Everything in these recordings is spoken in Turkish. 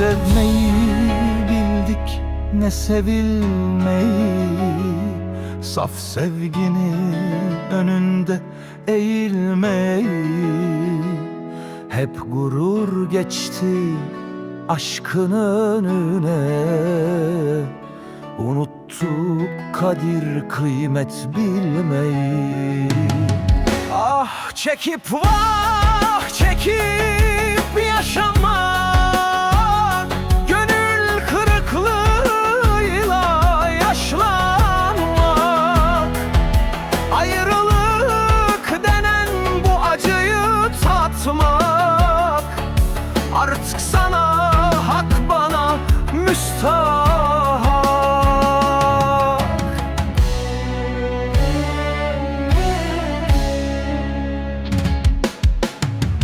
sevmeyi bildik ne sevilmeyi. Saf sevginin önünde eğilmeyi. Hep gurur geçti aşkın önüne. Unuttuk kadir kıymet bilmeyi. Ah çekip var.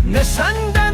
na sanda